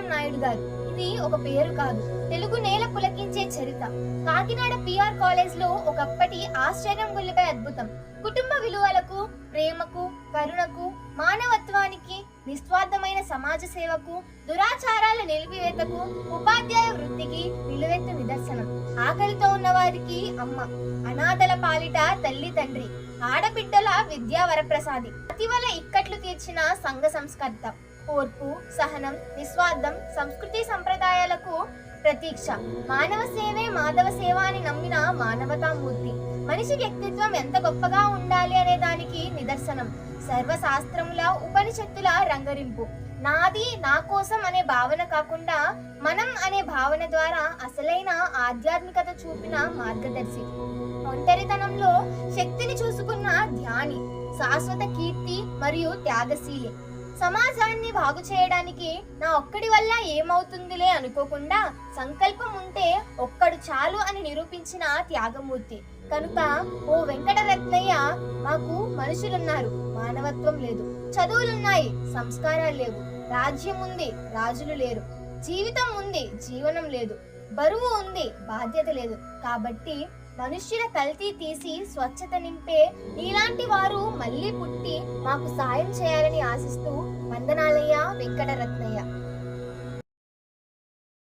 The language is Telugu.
వెంకటరత్నం నాయుడు గారు. ఇది ఒక పేరు కాదు. తెలుగు నేల పులకించే చరిత్ర. కాకినాడ పిఆర్ కాలేజ్లో ఒకప్పటి ఆశ్చర్యం గుల్లిపై అద్భుతం. కుటుంబ విలువలకు ప్రేమకు కరుణకు మానవత్వానికి నిస్వార్థమైన సమాజ సేవకు దురాచారాల నిలిపివేతకు ఉపాధ్యాయ వృత్తికి విలువెత్తు నిదర్శనం. ఆకలితో ఉన్న వారికి అమ్మ అనాథల పాలిట తల్లి తండ్రి ఆడబిడ్డల విద్యా వరప్రసాది. అతివల ఇక్కట్లు తీర్చిన సంఘ సంస్కర్త. ఓర్పు సహనం నిస్వార్థం సంస్కృతి సంప్రదాయాలకు ప్రతీక్ష. మానవ సేవే మాధవ సేవ అని నమ్మిన మానవతామూర్తి. మనిషి వ్యక్తిత్వం ఎంత గొప్పగా ఉండాలి అనే దానికి నిదర్శనం. సర్వశాస్త్రముల ఉపనిషత్తుల రంగరింపు. నాది నా కోసం అనే భావన కాకుండా మనం అనే భావన ద్వారా అసలైన ఆధ్యాత్మికత చూపిన మార్గదర్శి. ఒంటరితనంలో శక్తిని చూసుకున్న ధ్యాని శాశ్వత కీర్తి మరియు త్యాగశీలి. సమాజాన్ని బాగు చేయడానికి నా ఒక్కడి వల్ల ఏమవుతుందిలే అనుకోకుండా సంకల్పం ఉంటే ఒక్కడు చాలు అని నిరూపించిన త్యాగమూర్తి. కనుక ఓ వెంకటరత్నయ్య మాకు మనుషులున్నారు. మానవత్వం లేదు. చదువులున్నాయి. సంస్కారాలు లేవు. రాజ్యం ఉంది. రాజులు లేరు. జీవితం ఉంది. జీవనం లేదు. బరువు ఉంది. బాధ్యత లేదు. కాబట్టి మనుష్యుల కల్తీ తీసి స్వచ్ఛత నింపే నీలాంటి వారు మళ్ళీ పుట్టి మాకు సాయం చేయాలని ఆశిస్తూ వందనాలయ్య వెంకటరత్నయ్య.